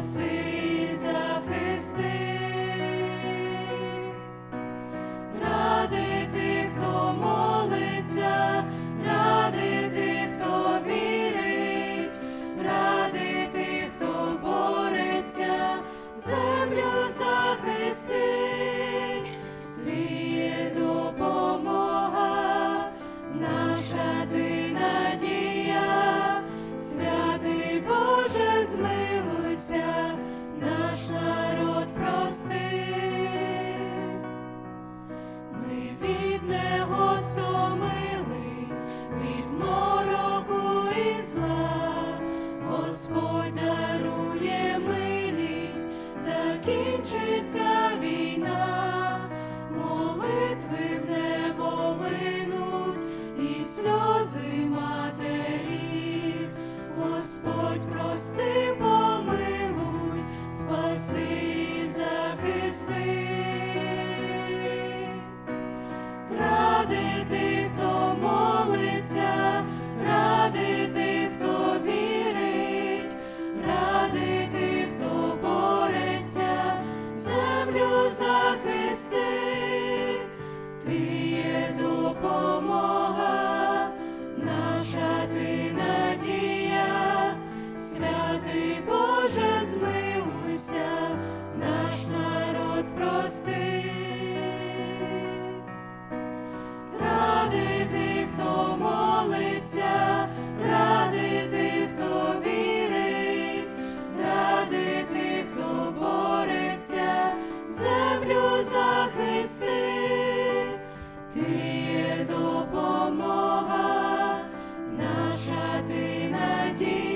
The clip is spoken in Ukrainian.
você. кінчиться війна, молитви в небо линуть і сльози матері, Господь прости, помилуй, спаси, захисти, ради. Ти допомога, наша ти надія.